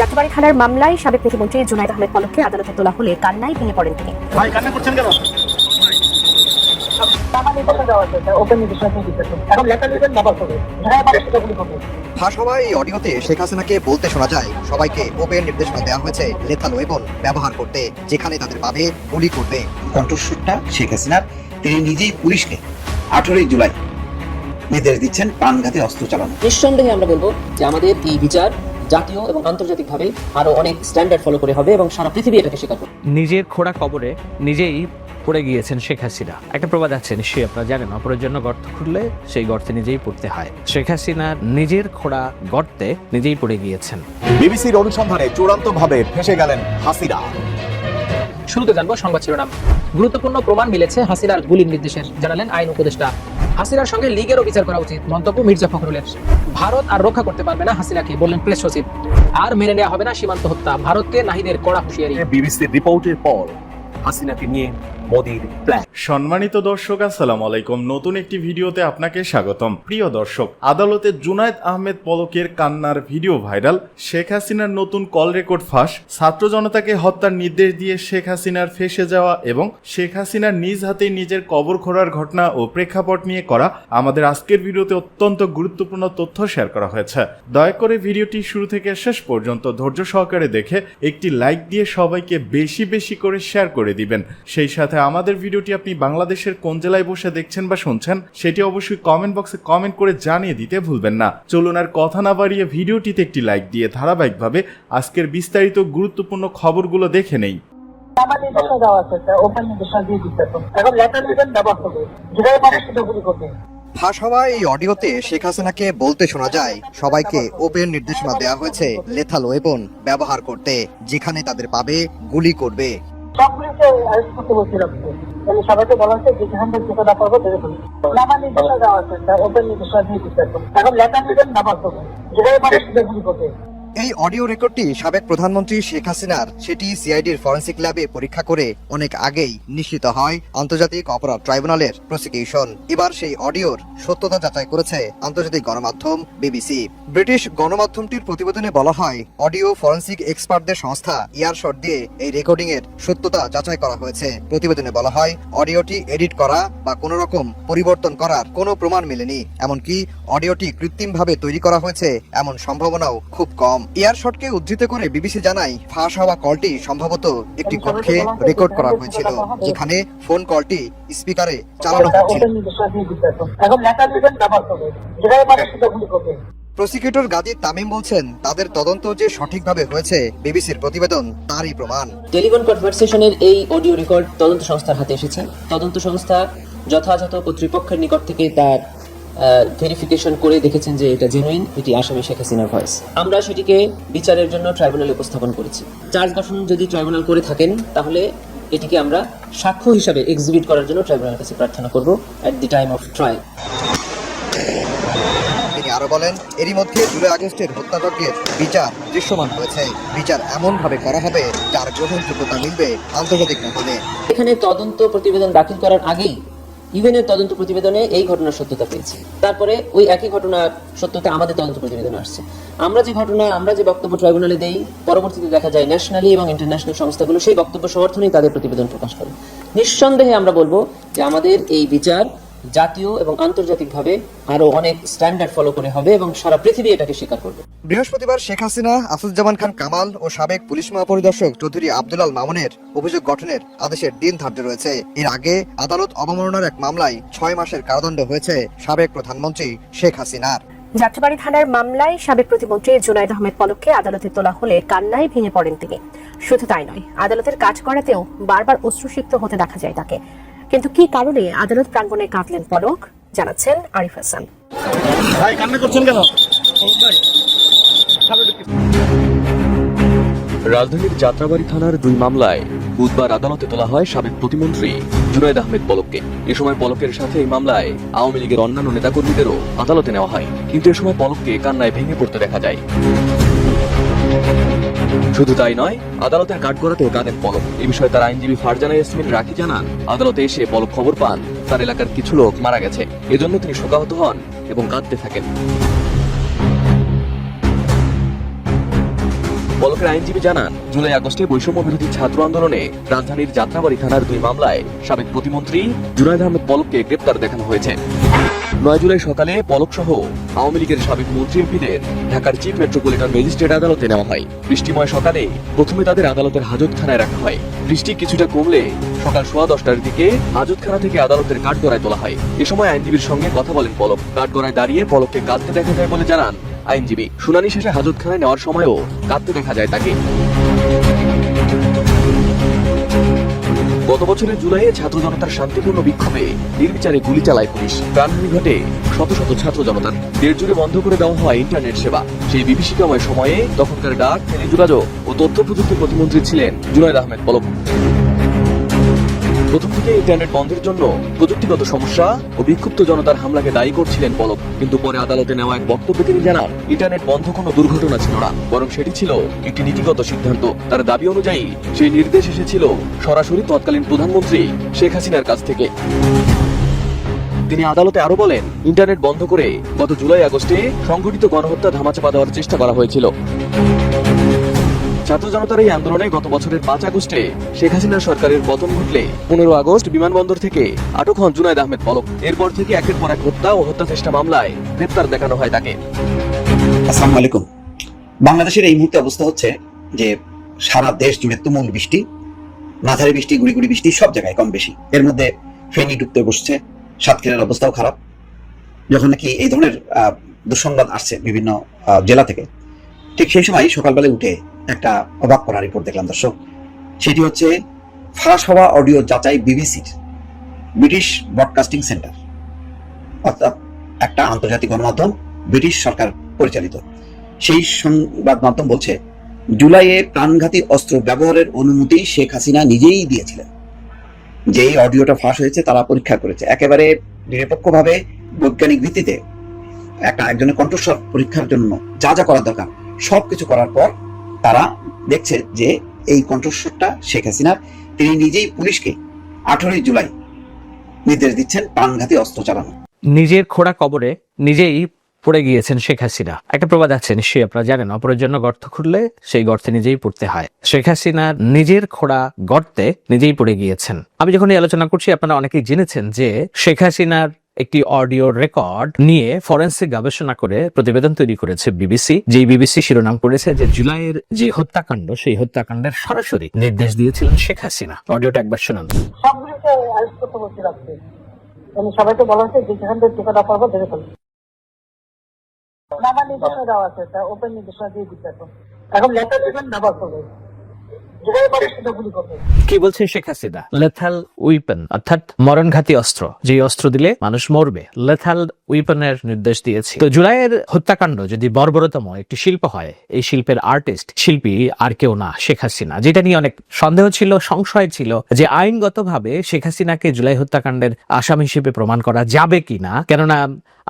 যাত্রাবাড়ি থানার মামলায় সাবেক প্রতিমন্ত্রী জুনাইদ আহমেদ পলককে আদালতে তোলা হলে কান্নায় ভেঙে পড়েন তিনি। ভাই কান্না করছেন কেন? হ্যাঁ মানুষ সেটা গুলি করবে ফাঁস হওয়া এই অডিওতে শেখ হাসিনাকে বলতে শোনা যায় সবাইকে ওপেন নির্দেশনা দেওয়া হয়েছে লেথাল ওয়েপন ব্যবহার করতে। যেখানে তাদের পাবে গুলি করবে। কণ্ঠস্বরটা শেখ হাসিনার তিনি নিজেই পুলিশকে আঠারোই জুলাই নির্দেশ দিচ্ছেন প্রাণঘাতী অস্ত্র চালানো। নিঃসন্দেহে আমরা বলব যে আমাদের এই বিচার জাতীয় এবং আন্তর্জাতিকভাবে আরও অনেক স্ট্যান্ডার্ড ফলো করে হবে এবং সারা পৃথিবী এটাকে স্বীকার করবে। নিজের খোড়া কবরে নিজেই পড়ে গিয়েছেন শেখ হাসিনা। একটা প্রবাদ আছে নিশ্চয়ই আপনারা জানেন অপরের জন্য গর্ত খুঁড়লে সেই গর্তে নিজেই পড়তে হয়। শেখ হাসিনা নিজের খোড়া গর্তে নিজেই পড়ে গিয়েছেন। বিবিসির অনুসন্ধানে চূড়ান্তভাবে ফেসে গেলেন হাসিনা। শুরুতে জানব সংবাদ শিরোনাম। গুরুত্বপূর্ণ প্রমাণ মিলেছে হাসিনার গুলির নির্দেশের জানালেন আইন উপদেষ্টা। হাসিনার সঙ্গে লীগেরও বিচার করা উচিত, মন্তব্য মির্জা ফখরুলের। ভারত আর রক্ষা করতে পারবে না হাসিনাকে, বললেন প্রেস সচিব। আর মেনে নেওয়া হবে না সীমান্ত হত্যা, ভারতকে নাহিদের কড়া হুঁশিয়ারি। বিবিসির রিপোর্টের পর হাসিনাকে নিয়ে মোদির প্ল্যান সম্মানিত দর্শক, আসসালাম আলাইকুম। নতুন একটি ভিডিওতে আপনাকে স্বাগতম। প্রিয় দর্শক, আদালতে জুনায়েদ আহমেদ পলকের কান্নার ভিডিও ভাইরাল। শেখ হাসিনার নতুন কল রেকর্ড ফাঁস। ছাত্র জনতাকে হত্যার নির্দেশ দিয়ে শেখ হাসিনার ফেসে যাওয়া এবং শেখ হাসিনার নিজ হাতে নিজের কবর খোঁড়ার ঘটনা ও প্রেক্ষাপট নিয়ে করা আমাদের আজকের ভিডিওতে অত্যন্ত গুরুত্বপূর্ণ তথ্য শেয়ার করা হয়েছে। দয়া করে ভিডিওটি শুরু থেকে শেষ পর্যন্ত ধৈর্য সহকারে দেখে একটি লাইক দিয়ে সবাইকে বেশি বেশি করে শেয়ার করে দিবেন। সেই সাথে আমাদের ভিডিওটি আপনি বাংলাদেশের কোন জেলায় বসে দেখছেন বা শুনছেন সেটি অবশ্যই কমেন্ট বক্সে কমেন্ট করে জানিয়ে দিতে ভুলবেন না। চলুন আর কথা না বাড়িয়ে ভিডিওটিতে একটি লাইক দিয়ে ধারাবাহিকভাবে আজকের বিস্তারিত গুরুত্বপূর্ণ খবরগুলো দেখে নেই। দেওয়া আছে ওপেন দিয়ে এখন সেটা ফাঁস হওয়া এই অডিওতে শেখ হাসিনাকে বলতে শোনা যায় সবাইকে ওপেন নির্দেশনা দেওয়া হয়েছে লেথাল ওয়েপন ব্যবহার করতে। যেখানে তাদের পাবে গুলি করবে। সবগুলিকে অ্যারেস্ট করতে বলছিলাম তাহলে সবাইকে বলা হচ্ছে যে যেখান থেকে যেটা পারব দেখে নামা নির্দেশনা দেওয়া আছে ওপেন নির্দেশনা দিয়ে দিচ্ছে এখন। লেখা নেবেন নামাজ হবে যেখানে মানুষ গুলি করবে। এই অডিও রেকর্ডটি সাবেক প্রধানমন্ত্রী শেখ হাসিনার, সেটি সিআইডির ফরেন্সিক ল্যাবে পরীক্ষা করে অনেক আগেই নিশ্চিত হয় আন্তর্জাতিক অপরাধ ট্রাইব্যুনালের প্রসিকিউশন। এবার সেই অডিওর সত্যতা যাচাই করেছে আন্তর্জাতিক গণমাধ্যম বিবিসি। ব্রিটিশ গণমাধ্যমটির প্রতিবেদনে বলা হয়, অডিও ফরেন্সিক এক্সপার্টদের সংস্থা ইয়ারশট দিয়ে এই রেকর্ডিং এর সত্যতা যাচাই করা হয়েছে। প্রতিবেদনে বলা হয়, অডিওটি এডিট করা বা কোনো রকম পরিবর্তন করার কোনো প্রমাণ মেলেনি। এমনকি অডিওটি কৃত্রিমভাবে তৈরি করা হয়েছে এমন সম্ভাবনাও খুব কম। এয়ারশটকে উদ্ধৃত করে বিবিসি জানায় ফাঁস হওয়া কলটি সম্ভবত একটি কক্ষে রেকর্ড করা হয়েছিল যেখানে ফোন কলটি স্পিকারে চালানো হচ্ছিল প্রসিকিউটর গাজী তামিম বলছেন তাদের তদন্ত যে সঠিকভাবে হয়েছে বিবিসির প্রতিবেদন তারই প্রমাণ। টেলিফোন কনভারসেশনের এই অডিও রেকর্ড তদন্ত সংস্থার হাতে এসেছে। তদন্ত সংস্থা যথাযথ কর্তৃপক্ষের নিকট থেকে তার ভেরিফিকেশন করে দেখেছেন যে এটা জেনুইন এটি আসামি শেখ হাসিনার ভয়েস আমরা সেটিকে বিচারের জন্য ট্রাইব্যুনালে উপস্থাপন করেছি। চার্জ গঠন যদি ট্রাইব্যুনাল করে থাকেন তাহলে এটিকে আমরা সাক্ষ্য হিসাবে এক্সিবিট করার জন্য ট্রাইব্যুনালের কাছে প্রার্থনা করব at the time of trial তিনি আরও বলেন এরই মধ্যে জুলাই আগস্টের হত্যাযজ্ঞের বিচার দৃশ্যমান হয়েছে। বিচার এমন ভাবে করা হবে যার গ্রহণযোগ্যতা মিলবে আন্তর্জাতিক মহলে এখানে তদন্ত প্রতিবেদন দাখিল করার আগেই ইউএনের তদন্ত প্রতিবেদনে এই ঘটনার সত্যতা পেয়েছে। তারপরে ওই একই ঘটনার সত্যতা আমাদের তদন্ত প্রতিবেদনে আসছে। আমরা যে ঘটনা, আমরা যে বক্তব্য ট্রাইব্যুনালে দেই, পরবর্তীতে দেখা যায় ন্যাশনালি এবং ইন্টারন্যাশনাল সংস্থাগুলো সেই বক্তব্য সমর্থনেই তাদের প্রতিবেদন প্রকাশ করে। নিঃসন্দেহে আমরা বলব যে আমাদের এই বিচার জাতীয় এবং আন্তর্জাতিকভাবে আরও অনেক স্ট্যান্ডার্ড ফলো করে হবে এবং সারা পৃথিবী এটাকে স্বীকার করবে। বৃহস্পতিবার শেখ হাসিনা আসাদুজ্জামান খান কামাল ও সাবেক পুলিশ মহাপরিদর্শক চৌধুরী আব্দুলাল মামুনের অভিযোগ গঠনের আদেশের দিন ধার্য রয়েছে। এর আগে আদালত অবমাননার এক মামলায় ছয় মাসের কারাদণ্ড হয়েছে সাবেক প্রধানমন্ত্রী শেখ হাসিনার। যাত্রাবাড়ি থানার মামলায় সাবেক প্রতিমন্ত্রী জুনাইদ আহমেদ পলককে আদালতে তোলা হলে কান্নায় ভেঙে পড়েন তিনি। শুধু তাই নয় আদালতের কাজ করাতেও বারবার অশ্রুসিক্ত হতে দেখা যায় তাকে। কিন্তু কি কারণে আদালত প্রাঙ্গণে কাঁদলেন পলক জানাচ্ছেন আরিফ হাসান। ভাই কান্না করছেন কেন? রাজধানীর যাত্রাবাড়ি থানার দুই মামলায় বুধবার আদালতে তোলা হয় সাবেক প্রতিমন্ত্রী জুনাইদ আহমেদ পলককে। এ সময় পলকের সাথে এই মামলায় আওয়ামী লীগের অন্যান্য নেতাকর্মীদেরও আদালতে নেওয়া হয়। কিন্তু এ সময় পলককে কান্নায় ভেঙে পড়তে দেখা যায়। শুধু তাই নয়, আদালতের কাঠগড়াতেও কাঁদেন পলক। এ বিষয়ে তার আইনজীবী ফারজানা ইয়াসমিন রাখি জানান, আদালতে এসে পলক খবর পান। তার এলাকার কিছু লোক মারা গেছে। এজন্য তিনি শোকাহত হন এবং কাঁদতে থাকেন। পলকের আইনজীবী জানান, জুলাই আগস্টে বৈষম্য বিরোধী ছাত্র আন্দোলনে রাজধানীর যাত্রাবাড়ি থানার দুই মামলায় সাবেক প্রতিমন্ত্রী জুনায়দ আহমেদ পলককে গ্রেপ্তার দেখানো হয়েছে। নয় জুলাই সকালে পলক সহ আওয়ামী লীগের সাবেক মন্ত্রী এমপিদের ঢাকার চিফ মেট্রোপলিটন ম্যাজিস্ট্রেট আদালতে নেওয়া হয়। বৃষ্টিময় সকালে প্রথমে তাদের আদালতের হাজত হাজতখানায় রাখা হয়। বৃষ্টি কিছুটা কমলে সকাল সোয়া দশটার দিকে হাজতখানা থেকে আদালতের কাঠগড়ায় তোলা হয়। এ সময় আইনজীবীর সঙ্গে কথা বলেন পলক। কাঠগড়ায় দাঁড়িয়ে পলককে কাঁদতে দেখা যায় বলে জানান আইনজীবী। শুনানি শেষে হাজত হাজতখানায় নেওয়ার সময়ও কাঁদতে দেখা যায় তাকে। গত বছরের জুলাইয়ে ছাত্র জনতার শান্তিপূর্ণ বিক্ষোভে নির্বিচারে গুলি চালায় পুলিশ। প্রাণহানি ঘটে শত শত ছাত্র জনতার। দেড় জুড়ে বন্ধ করে দেওয়া হয় ইন্টারনেট সেবা। সেই বিভীষিকাময় সময়ে তখনকার ডাক, টেলিযোগাযোগ ও তথ্য প্রযুক্তি প্রতিমন্ত্রী ছিলেন জুনায়দ আহমেদ পলক। প্রথম থেকে ইন্টারনেট বন্ধের জন্য প্রযুক্তিগত সমস্যা ও বিক্ষুব্ধ জনতার হামলাকে দায়ী করছিলেন পলক। কিন্তু পরে আদালতে নেওয়া এক বক্তব্যে তিনি জানান, ইন্টারনেট বন্ধ কোনো দুর্ঘটনা ছিল না, বরং সেটি ছিল একটি নীতিগত সিদ্ধান্ত। তার দাবি অনুযায়ী, সেই নির্দেশ এসেছিল সরাসরি তৎকালীন প্রধানমন্ত্রী শেখ হাসিনার কাছ থেকে। তিনি আদালতে আরও বলেন, ইন্টারনেট বন্ধ করে গত জুলাই আগস্টে সংঘটিত গণহত্যা ধামাচাপা দেওয়ার চেষ্টা করা হয়েছিল। ছাত্র জনতার এই আন্দোলনে গত বছরের পাঁচ আগস্টে শেখ হাসিনা সরকারের পতন ঘটলে পনেরো আগস্ট বিমানবন্দর থেকে আটক হন জুনায়দ আহমেদ পলক। এরপর থেকে একের পর এক হত্যা ও হত্যা চেষ্টা মামলায় গ্রেপ্তার দেখানো হয় তাকে। আসসালামু আলাইকুম। বাংলাদেশের এই মুহূর্তে অবস্থা হচ্ছে যে সারা দেশ জুড়ে তুমুল বৃষ্টি, মাঝারি বৃষ্টি, গুড়ি গুড়ি বৃষ্টি সব জায়গায় কম বেশি। এর মধ্যে ফেনি ডুবতে বসছে, সাতক্ষীরার অবস্থাও খারাপ। যখন নাকি এই ধরনের দুঃসংবাদ আসছে বিভিন্ন জেলা থেকে ঠিক সেই সময় সকালবেলা উঠে একটা অবাক করা রিপোর্ট দেখলাম, দর্শক। সেটি হচ্ছে, ফাঁস হওয়া অডিও যাচাই বিবিসির ব্রিটিশ ব্রডকাস্টিং সেন্টার অর্থাৎ একটা আন্তর্জাতিক গণমাধ্যম ব্রিটিশ সরকার পরিচালিত। সেই সংবাদ মাধ্যম বলছে, জুলাইয়ে প্রাণঘাতী অস্ত্র ব্যবহারের অনুমতি শেখ হাসিনা নিজেই দিয়েছিলেন। যে অডিওটা ফাঁস হয়েছে, তারা পরীক্ষা করেছে। একেবারে নিরপেক্ষভাবে বৈজ্ঞানিক ভিত্তিতে একটা একজনের কণ্ঠস্বর পরীক্ষার জন্য যা যা করা দরকার সবকিছু করার পর তারা দেখছে যে এই কণ্ঠস্বরটা শেখ হাসিনার। তিনি নিজেই পুলিশকে আঠারোই জুলাই নির্দেশ দিচ্ছেন প্রাণঘাতী অস্ত্র চালানো। নিজের খোড়া কবরে নিজেই পড়ে গিয়েছেন শেখ হাসিনা। একটা প্রবাদ আছে, নিশ্চয়ই আপনারা জানেন, অপরের জন্য গর্ত খুঁড়লে সেই গর্তে নিজেই পড়তে হয়। শেখ হাসিনা নিজের খোড়া গর্তে নিজেই পড়ে গিয়েছেন। আমি যখন এই আলোচনা করছি, আপনারা অনেকেই জেনেছেন যে শেখ হাসিনার একটি অডিও রেকর্ড নিয়ে ফরেন্সিক গবেষণা করে প্রতিবেদন তৈরি করেছে বিবিসি। যেই বিবিসি শিরোনাম করেছে যে জুলাইয়ের যে হত্যাকাণ্ড, সেই হত্যাকাণ্ডের সরাসরি নির্দেশ দিয়েছিলেন শেখ হাসিনা। অডিওটা একবার শুনুন। সবাইকে বলা হচ্ছে যে যেখান থেকে টিকা পারব দেখে ফেলবে নামা নির্দেশনা দেওয়া আছে ওপেন নির্দেশনা দিয়ে দিচ্ছে এখন লেটার দিবেন নামাজ করবে কি বলছে শেখ হাসিনা? লেথাল উইপেন, অর্থাৎ মরণঘাতী অস্ত্র। যে অস্ত্র দিলে মানুষ মরবে। লেথাল উইপেনের নির্দেশ দিয়েছে। তো জুলাইয়ের হত্যাকাণ্ড যদি বর্বরতম একটি শিল্প হয়, এই শিল্পের আর্টিস্ট, শিল্পী আর কেউ না, শেখ হাসিনা। যেটা নিয়ে অনেক সন্দেহ ছিল, সংশয় ছিল যে আইনগতভাবে শেখ হাসিনাকে জুলাই হত্যাকাণ্ডের আসামি হিসেবে প্রমাণ করা যাবে কিনা কেননা,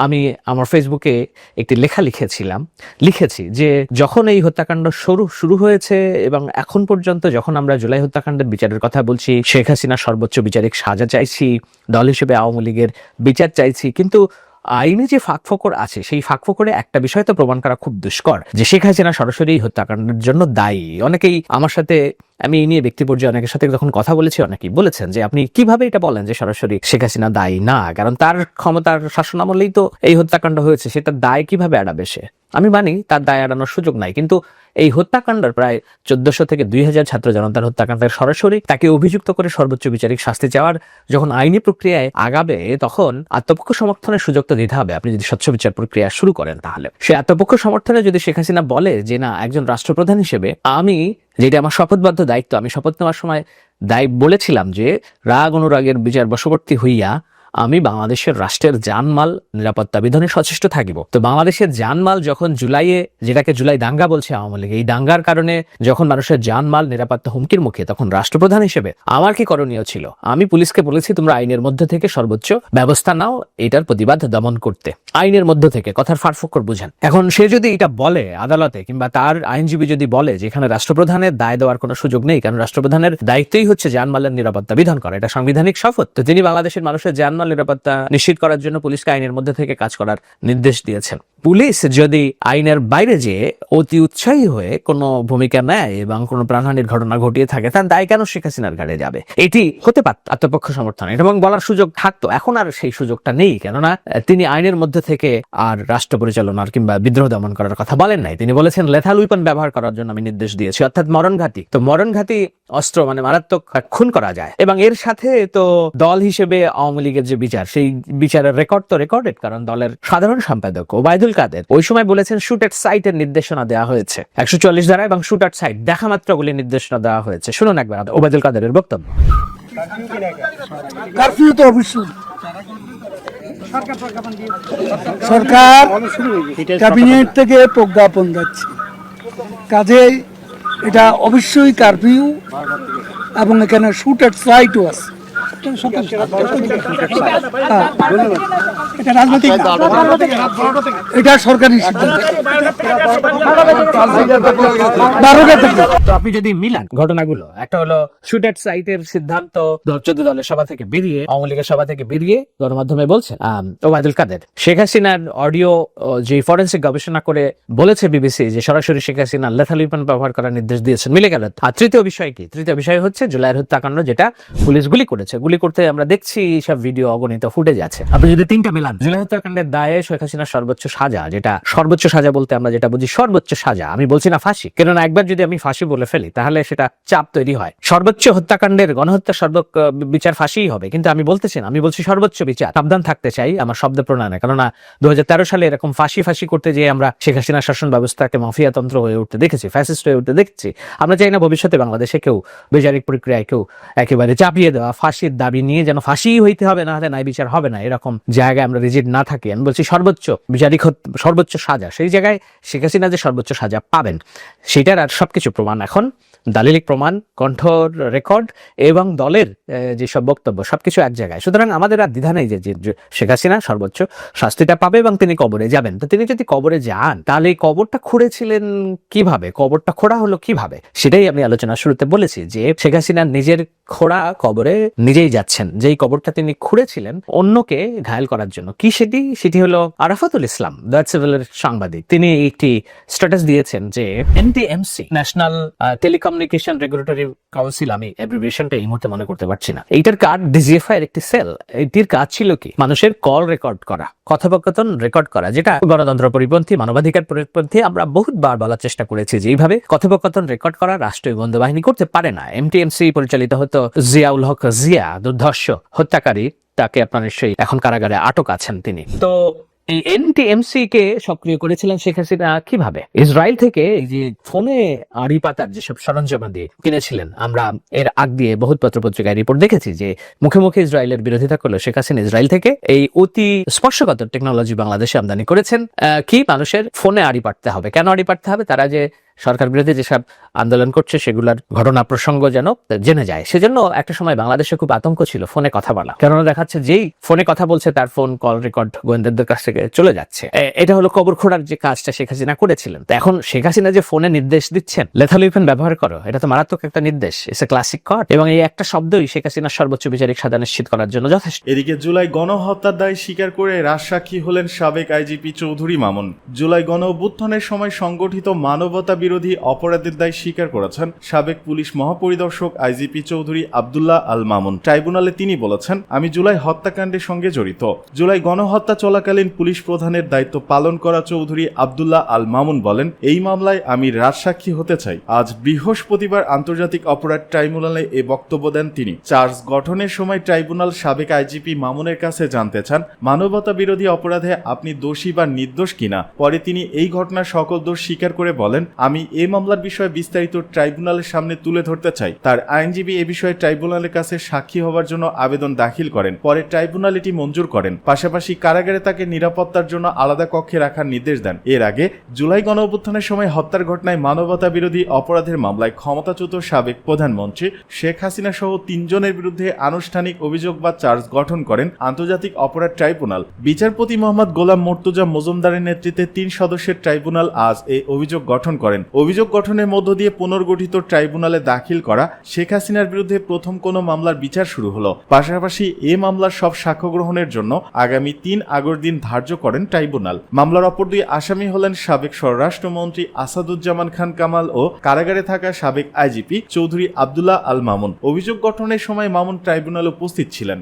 আমি আমার ফেসবুকে একটি লেখা লিখেছিলাম। লিখেছি যে যখন এই হত্যাকাণ্ড শুরু শুরু হয়েছে এবং এখন পর্যন্ত যখন আমরা জুলাই হত্যাকাণ্ডের বিচারের কথা বলছি, শেখ হাসিনা সর্বোচ্চ বিচারিক সাজা চাইছি, দল হিসেবে আওয়ামী লীগের বিচার চাইছি। কিন্তু আইনে যে ফাঁকফোকর আছে, সেই ফাঁকফোকরে একটা বিষয় তো প্রমাণ করা খুব দুষ্কর, যে শেখ হাসিনা সরাসরি হত্যাকাণ্ডের জন্য দায়ী। অনেকেই আমার সাথে আমি এই নিয়ে ব্যক্তি পর্যায়ে অনেকের সাথে যখন কথা বলেছি, অনেকেই বলেছেন যে আপনি কীভাবে এটা বলেন যে সরাসরি শেখ হাসিনা দায়ী না? কারণ তার ক্ষমতার শাসনামলেই তো এই হত্যাকাণ্ড হয়েছে, সেটা দায় কীভাবে এড়াবে সে? আমি মানি তার দায় এড়ানোর সুযোগ নাই, কিন্তু এই হত্যাকাণ্ডের প্রায় চোদ্দশো থেকে দুই হাজার ছাত্র জনতার হত্যাকাণ্ডের সরাসরি তাকে অভিযুক্ত করে সর্বোচ্চ বিচারিক শাস্তি চাওয়ার যখন আইনি প্রক্রিয়ায় আগাবে, তখন আত্মপক্ষ সমর্থনের সুযোগ তো দিতে হবে। আপনি যদি স্বচ্ছ বিচার প্রক্রিয়া শুরু করেন তাহলে। সে আত্মপক্ষ সমর্থনে যদি শেখ হাসিনা বলে যে, না, একজন রাষ্ট্রপ্রধান হিসেবে আমি যেটা আমার শপথবদ্ধ দায়িত্ব। আমি শপথ নেওয়ার সময় দায় বলেছিলাম যে, রাগ অনুরাগের বিচার বশবর্তী হইয়া আমি বাংলাদেশের রাষ্ট্রের জানমাল নিরাপত্তা বিধানে সচেষ্ট থাকিব। তো বাংলাদেশের জানমাল যখন জুলাইয়ে, যেটাকে জুলাই দাঙ্গা বলছে আওয়ামী লীগ, এই দাঙ্গার কারণে যখন মানুষের জানমাল নিরাপত্তা হুমকির মুখে, তখন রাষ্ট্রপ্রধান হিসেবে আমার কি করণীয় ছিল? আমি পুলিশকে বলেছি, তোমরা আইনের মধ্যে থেকে সর্বোচ্চ ব্যবস্থা নাও, এটার প্রতিবাদ দমন করতে। আইনের মধ্য থেকে, কথার ফারফক্কর বুঝেন। এখন সে যদি এটা বলে আদালতে, কিংবা তার আইনজীবী যদি বলে যে এখানে রাষ্ট্রপ্রধানের দায় দেওয়ার কোনো সুযোগ নেই, কারণ রাষ্ট্রপ্রধানের দায়িত্বই হচ্ছে জানমালের নিরাপত্তা বিধান করা, এটা সাংবিধানিক শপথ। তো তিনি বাংলাদেশের মানুষের জানমাল অন্যান্য নিরাপত্তা নিশ্চিত করার জন্য পুলিশকে আইনের মধ্যে থেকে কাজ করার নির্দেশ দিয়েছেন। পুলিশ যদি আইনের বাইরে যেয়ে অতি উৎসাহী হয়ে কোনো ভূমিকা নেয় এবং কোনো প্রাণহানির ঘটনা ঘটিয়ে থাকে তার দায় কেন শেখ হাসিনার ঘাড়ে যাবে? এটি হতে পারত আত্মপক্ষ সমর্থন। এবং বলার সুযোগ থাকতো। এখন আর সেই সুযোগটা নেই, কেননা তিনি আইনের মধ্যে থেকে আর রাষ্ট্র পরিচালনার কিংবা বিদ্রোহ দমন করার কথা বলেন নাই। তিনি বলেছেন, লেথাল উইপন ব্যবহার করার জন্য আমি নির্দেশ দিয়েছি। অর্থাৎ মরণঘাতী তো মরণঘাতী অস্ত্র মানে মারাত্মক খুন করা যায়। এবং এর সাথে তো দল হিসেবে আওয়ামী লীগের যে বিচার, সেই বিচারের রেকর্ড তো রেকর্ডেড কারণ দলের সাধারণ সম্পাদক ওবায়দুল কাদের ওই সময় বলেছেন শুট এট সাইটের নির্দেশনা দেওয়া হয়েছে। একশো চল্লিশ ধারা এবং শুট এট সাইট দেখা মাত্র গুলি নির্দেশনা দেওয়া হয়েছে। শুনুন একবার ওবায়দুল কাদেরের বক্তব্য। সরকার ক্যাবিনেট থেকে প্রজ্ঞাপন যাচ্ছে। কাজেই এটা অবশ্যই কারফিউ এবং এখানে শুট এট সাইটও আছে। আপনি যদি মিলান ঘটনাগুলো, একটা হলো সাইটের সিদ্ধান্ত, চোদ্দ দলের সভা থেকে বেরিয়ে, আওয়ামী লীগের সভা থেকে বেরিয়ে গণমাধ্যমে বলছেন ওবায়দুল কাদের। শেখ হাসিনার অডিও যে ফরেন্সিক গবেষণা করে বলেছে বিবিসি যে সরাসরি শেখ হাসিনা লেথাল উইপন ব্যবহার করার নির্দেশ দিয়েছেন, মিলে গেল। আর তৃতীয় বিষয় কি? তৃতীয় বিষয় হচ্ছে জুলাইয়ের হত্যাকাণ্ড, যেটা পুলিশ গুলি করেছে। গুলি করতে আমরা দেখছি সব ভিডিও অগণিত ফুটেজ আছে আপনি যদি তিনটা মেলান, জুলাই হত্যাকাণ্ডের দায়ে শেখ হাসিনার সর্বোচ্চ সাজা, যেটা সর্বোচ্চ সাজা বলতে আমরা যেটা বুঝি সর্বোচ্চ সাজা, আমি বলছি না ফাঁসি। কেননা একবার যদি আমি ফাঁসি বলে ফেলি, তাহলে সেটা চাপ তৈরি হয়। সর্বোচ্চ হত্যাকাণ্ডের গণহত্যা সর্ব বিচার ফাঁসিই হবে। কিন্তু আমি বলতেছি আমি বলছি সর্বোচ্চ বিচার। সাবধান থাকতে চাই আমার শব্দ প্রণয়নে কেননা দু হাজার তেরো সালে এরকম ফাঁসি ফাঁসি করতে যেয়ে আমরা শেখ হাসিনার শাসন ব্যবস্থাকে মাফিয়াতন্ত্র হয়ে উঠতে দেখেছি ফ্যাসিস্ট হয়ে উঠতে দেখছি। আমরা চাই না ভবিষ্যতে বাংলাদেশে কেউ বিচারিক প্রক্রিয়ায় কেউ একেবারে চাপিয়ে দেওয়া ফাঁসির দাবি নিয়ে যেন ফাঁসিই হইতে হবে না হলে ন্যায় বিচার হবে না। এরকম জায়গায় আমরা রিজিড না থাকি। আমি বলছি সর্বোচ্চ বিচারিক সর্বোচ্চ সাজা। সেই জায়গায় শেখ হাসিনা যে সর্বোচ্চ সাজা পাবেন সেটার আর সবকিছু প্রমাণ এখন। দালিলিক প্রমাণ কণ্ঠর রেকর্ড এবং দলের আহ, যেসব বক্তব্য সবকিছু এক জায়গায়। সুতরাং আমাদের আর দ্বিধা নেই যে যে- যে শেখ হাসিনা সর্বোচ্চ শাস্তিটা পাবে এবং তিনি কবরে যাবেন। তো তিনি যদি কবরে যান তাহলে এই কবরটা খুঁড়েছিলেন কীভাবে? কবরটা খোঁড়া হলো কীভাবে? সেটাই আমি আলোচনা শুরুতে বলেছি যে শেখ হাসিনা নিজের খোঁড়া কবরে নিজেই যাচ্ছেন, যেই কবরটা তিনি খুঁড়েছিলেন অন্যকে ঘায়াল করার জন্য। কি সেটি? সেটি হলো আরাফাতুল ইসলাম দয়াচেভেলের সাংবাদিক। তিনি একটি স্ট্যাটাস দিয়েছেন যে NTMC national telecommunication regulatory council, আমি অ্যাব্রিভিয়েশনটা এই মুহূর্তে মনে করতে পারছি না। এইটার কাজ ডিজিএফআই এর একটি সেল। এটির কাজ ছিল কি? মানুষের কল রেকর্ড করা, কথোপকথন রেকর্ড করা, যেটা গণতন্ত্র পরিপন্থী, মানবাধিকার পরিপন্থী আমরা বহুতবার বলার চেষ্টা করেছি যে এইভাবে কথোপকথন রেকর্ড করা রাষ্ট্রীয় গোয়েন্দা বাহিনী করতে পারে না। এমটিএমসি পরিচালিত হতো জিয়াউল হক জিয়া। দুর্ধর্ষ হত্যাকারী, তাকে আপনার নিশ্চয়ই এখন কারাগারে আটক আছেন তিনি। তো এনটিএমসি কে সক্রিয় করেছিলেন শেখ হাসিনা কীভাবে? ইসরায়েল থেকে যে ফোনে আড়ি পাতার যেসব সরঞ্জামাদি কিনেছিলেন, আমরা এর আগ দিয়ে বহুত পত্র পত্রিকায় রিপোর্ট দেখেছি যে মুখে মুখে ইসরায়েলের বিরোধিতা করল শেখ হাসিনা ইসরায়েল থেকে। এই অতি স্পর্শকাতর টেকনোলজি বাংলাদেশে আমদানি করেছেন। কি মানুষের ফোনে আড়ি পাঠতে হবে? কেন আড়ি পাঠতে হবে? তারা যে সরকার বিরোধী যেসব আন্দোলন করছে, সেগুলোর ঘটনা প্রসঙ্গ যেন জেনে যায়। সেজন্য একটা সময় বাংলাদেশে খুব আতঙ্ক ছিল ফোনে কথা বলা। কেননা দেখাচ্ছে যেই ফোনে কথা বলছে, তার ফোন কল রেকর্ড গোয়েন্দাদের কাছ থেকে চলে যাচ্ছে। এটা হলো কবর খোঁড়ার যে কাজটা শেখ হাসিনা করেছিলেন। তো এখন শেখ হাসিনা যে ফোনে নির্দেশ দিচ্ছেন লেথাল উইপেন ব্যবহার করো, এটা তো মারাত্মক একটা নির্দেশ। এসে ক্লাসিক কট এবং এই একটা শব্দই শেখ হাসিনার সর্বোচ্চ বিচারিক সাজা নিশ্চিত করার জন্য যথেষ্ট। এদিকে জুলাই গণহত্যার দায় স্বীকার করে রাজসাক্ষী হলেন সাবেক আইজিপি চৌধুরী মামুন। জুলাই গণ অভ্যুত্থানের সময় সংগঠিত মানবতা বিরোধী অপরাধের দায় স্বীকার করেছেন সাবেক পুলিশ মহাপরিদর্শক আইজিপি চৌধুরী আবদুল্লাহ আল মামুন। ট্রাইব্যুনালে তিনি বলেছেন, আমি জুলাই হত্যাকাণ্ডের সঙ্গে জড়িত। জুলাই গণহত্যা চলাকালীন পুলিশ প্রধানের দায়িত্ব পালন করা চৌধুরী আবদুল্লাহ আল মামুন বলেন, এই মামলায় আমি রাজসাক্ষী হতে চাই। আজ বৃহস্পতিবার আন্তর্জাতিক অপরাধ ট্রাইব্যুনালে এ বক্তব্য দেন তিনি। চার্জ গঠনের সময় ট্রাইব্যুনাল সাবেক আইজিপি মামুনের কাছে জানতে চান, মানবতা বিরোধী অপরাধে আপনি দোষী বা নির্দোষ কিনা? পরে তিনি এই ঘটনার সকল দোষ স্বীকার করে বলেন আমি এই মামলার বিষয়ে বিস্তারিত ট্রাইব্যুনালের সামনে তুলে ধরতে চাই। তার আইনজীবী এ বিষয়ে ট্রাইব্যুনালের কাছে সাক্ষী হওয়ার জন্য আবেদন দাখিল করেন। পরে ট্রাইব্যুনাল এটি মঞ্জুর করেন। পাশাপাশি কারাগারে তাকে নিরাপত্তার জন্য আলাদা কক্ষে রাখার নির্দেশ দেন। এর আগে জুলাই গণ অভ্যুত্থানের সময় হত্যার ঘটনায় মানবতা বিরোধী অপরাধের মামলায় ক্ষমতাচ্যুত সাবেক প্রধানমন্ত্রী শেখ হাসিনা সহ তিনজনের বিরুদ্ধে আনুষ্ঠানিক অভিযোগ বা চার্জ গঠন করেন আন্তর্জাতিক অপরাধ ট্রাইব্যুনাল। বিচারপতি মোহাম্মদ গোলাম মর্তুজা মজুমদারের নেতৃত্বে তিন সদস্যের ট্রাইব্যুনাল আজ এই অভিযোগ গঠন করেন। করেন। অভিযোগ গঠনের মধ্য দিয়ে পুনর্গঠিত ট্রাইব্যুনালে দাখিল করা শেখ হাসিনার বিরুদ্ধে প্রথম কোনো মামলার বিচার শুরু হলো। পাশাপাশি এ মামলার সব সাক্ষ্য গ্রহণের জন্য আগামী তিন আগস্ট দিন ধার্য করেন ট্রাইব্যুনাল। মামলার অপর দুই আসামি হলেন সাবেক স্বরাষ্ট্রমন্ত্রী আসাদুজ্জামান খান কামাল ও কারাগারে থাকা সাবেক আইজিপি চৌধুরী আবদুল্লাহ আল মামুন। অভিযোগ গঠনের সময় মামুন ট্রাইব্যুনাল উপস্থিত ছিলেন।